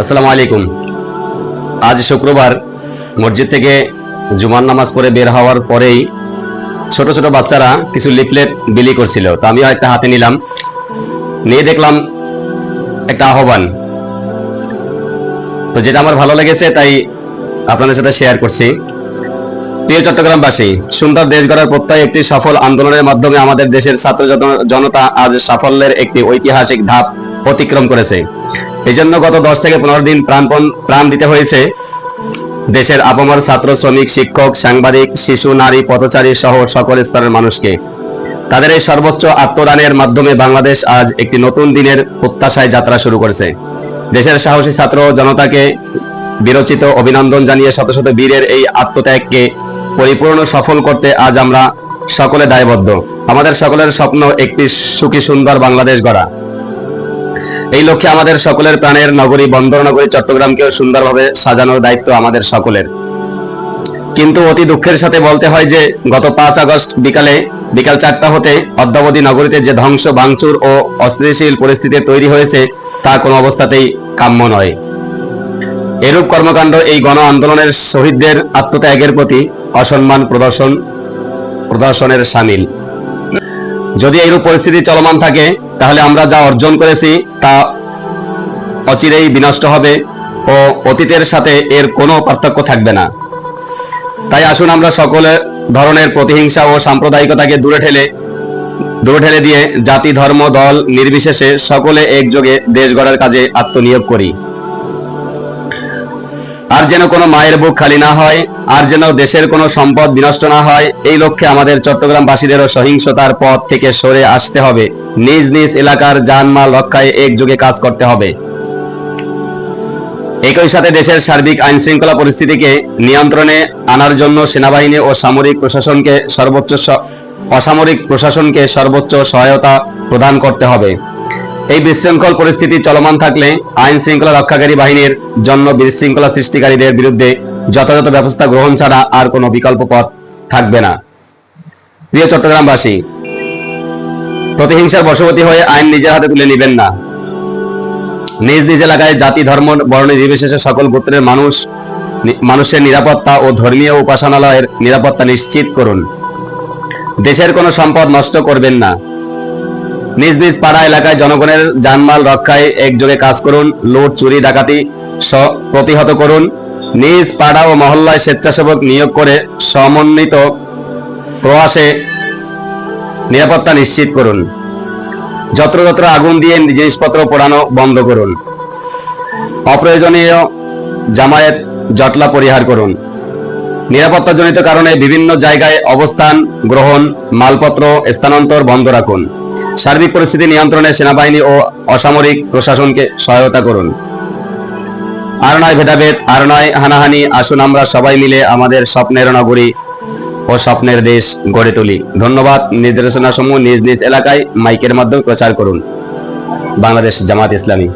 আসসালামু আলাইকুম। আজ শুক্রবার মসজিদ থেকে জুমার নামাজ পড়ে বের হওয়ার পরেই ছোট ছোট বাচ্চারা কিছু লিফলেট বিলি করছিল। তো আমিও একটা হাতে নিলাম। নিয়ে দেখলাম একটা আহ্বান। তো যেটা আমার ভালো লেগেছে, তাই আপনাদের সাথে শেয়ার করছি। প্রিয় চট্টগ্রামবাসী, সুন্দর দেশ গড়ার প্রত্যয় একটি সফল আন্দোলনের মাধ্যমে আমাদের দেশের ছাত্র জন- জনতা আজ সাফল্যের একটি ঐতিহাসিক ধাপ অতিক্রম করেছে। এই জন্য গত দশ থেকে পনেরো দিন প্রাণপণ প্রাণ দিতে হয়েছে। দেশের আপামর ছাত্র, শ্রমিক, শিক্ষক, সাংবাদিক, শিশু, নারী, পথচারী সহ সকল স্তরের মানুষকে। তাদের এই সর্বোচ্চ আত্মদানের মাধ্যমে বাংলাদেশ আজ একটি নতুন দিনের প্রত্যাশায় যাত্রা শুরু করেছে। দেশের সাহসী ছাত্র জনতাকে বিরচিত অভিনন্দন জানিয়ে শত শত বীরের এই আত্মত্যাগকে পরিপূর্ণ সফল করতে আজ আমরা সকলে দায়বদ্ধ। আমাদের সকলের স্বপ্ন একটি সুখী, সুন্দর বাংলাদেশ গড়া। এই লক্ষ্যে আমাদের সকলের প্রাণের নগরী বন্দর নগরী চট্টগ্রামকেও সুন্দরভাবে সাজানোর দায়িত্ব আমাদের সকলের। কিন্তু অতি দুঃখের সাথে বলতে হয় যে, গত পাঁচ আগস্ট বিকালে, বিকাল চারটা হতে অদ্যাবধি নগরীতে যে ধ্বংস, ভাঙচুর ও অস্থিতিশীল পরিস্থিতি তৈরি হয়েছে, তা কোনো অবস্থাতেই কাম্য নয়। এরূপ কর্মকাণ্ড এই গণ আন্দোলনের শহীদদের আত্মত্যাগের প্রতি অসম্মান প্রদর্শন, প্রদর্শনের সামিল। যদি এইরূপ পরিস্থিতি চলমান থাকে, তাহলে আমরা যা অর্জন করেছি, তা অচিরেই বিনষ্ট হবে ও অতীতের সাথে এর কোনো পার্থক্য থাকবে না। তাই আসুন আমরা সকলে ধরনের প্রতিহিংসা ও সাম্প্রদায়িকতাকে দূরে ঠেলে দূরে ঠেলে দিয়ে জাতি, ধর্ম, দল নির্বিশেষে সকলে একযোগে দেশ গড়ার কাজে আত্মনিয়োগ করি। আর যেন কোনো মায়ের বুক খালি না হয়, আর যেন দেশের কোনো সম্পদ বিনষ্ট না হয়, এই লক্ষ্যে আমাদের চট্টগ্রামবাসীদেরও সহিংসতার পথ থেকে সরে আসতে হবে। নিজ নিজ এলাকার জানমাল রক্ষায় একযোগে কাজ করতে হবে। একই সাথে দেশের সার্বিক আইন শৃঙ্খলা পরিস্থিতিকে নিয়ন্ত্রণে আনার জন্য সেনাবাহিনী ও সামরিক প্রশাসনকে সর্বোচ্চ অসামরিক প্রশাসনকে সর্বোচ্চ সহায়তা প্রদান করতে হবে। এই বিশৃঙ্খল পরিস্থিতি চলমান থাকলে আইন শৃঙ্খলা রক্ষাকারী বাহিনীর জন্য বিশৃঙ্খলা সৃষ্টিকারীদের বিরুদ্ধে যথাযথ ব্যবস্থা গ্রহণ ছাড়া আর কোনো বিকল্প পথ থাকবে না। প্রিয় চট্টগ্রামবাসী, প্রতিহিংসার বশবর্তী হয়ে আইন নিজের হাতে তুলে নেবেন না। নিজ নিজ এলাকায় জাতি, ধর্ম, বর্ণ নির্বিশেষে সকল গোত্রের মানুষ মানুষের নিরাপত্তা ও ধর্মীয় উপাসনালয়ের নিরাপত্তা নিশ্চিত করুন। দেশের কোনো সম্পদ নষ্ট করবেন না। নিজ নিজ পাড়া এলাকায় জনগণের জানমাল রক্ষায় একযোগে কাজ করুন, লুট, চুরি, ডাকাতি প্রতিহত করুন। নিজ পাড়া ও মহল্লায় স্বেচ্ছাসেবক নিয়োগ করে সমন্বিত প্রয়াসে নিরাপত্তা নিশ্চিত করুন। যত্রতত্র আগুন দিয়ে জিনিসপত্র পোড়ানো বন্ধ করুন। অপ্রয়োজনীয় জামায়াত জটলা পরিহার করুন। নিরাপত্তাজনিত কারণে বিভিন্ন জায়গায় অবস্থান, গ্রহণ, মালপত্র স্থানান্তর বন্ধ রাখুন। সার্বিক পরিস্থিতি নিয়ন্ত্রণে সেনাবাহিনী ও অসামরিক প্রশাসনকে সহায়তা করুন। আর নয় ভেদাভেদ, আর নয় হানাহানি, আসুন আমরা সবাই মিলে আমাদের স্বপ্নের নগরী ও স্বপ্নের দেশ গড়ে তুলি। ধন্যবাদ। নির্দেশনা সমূহ নিজ নিজ এলাকায় মাইকের মাধ্যমে প্রচার করুন। বাংলাদেশ জামাত ইসলামী।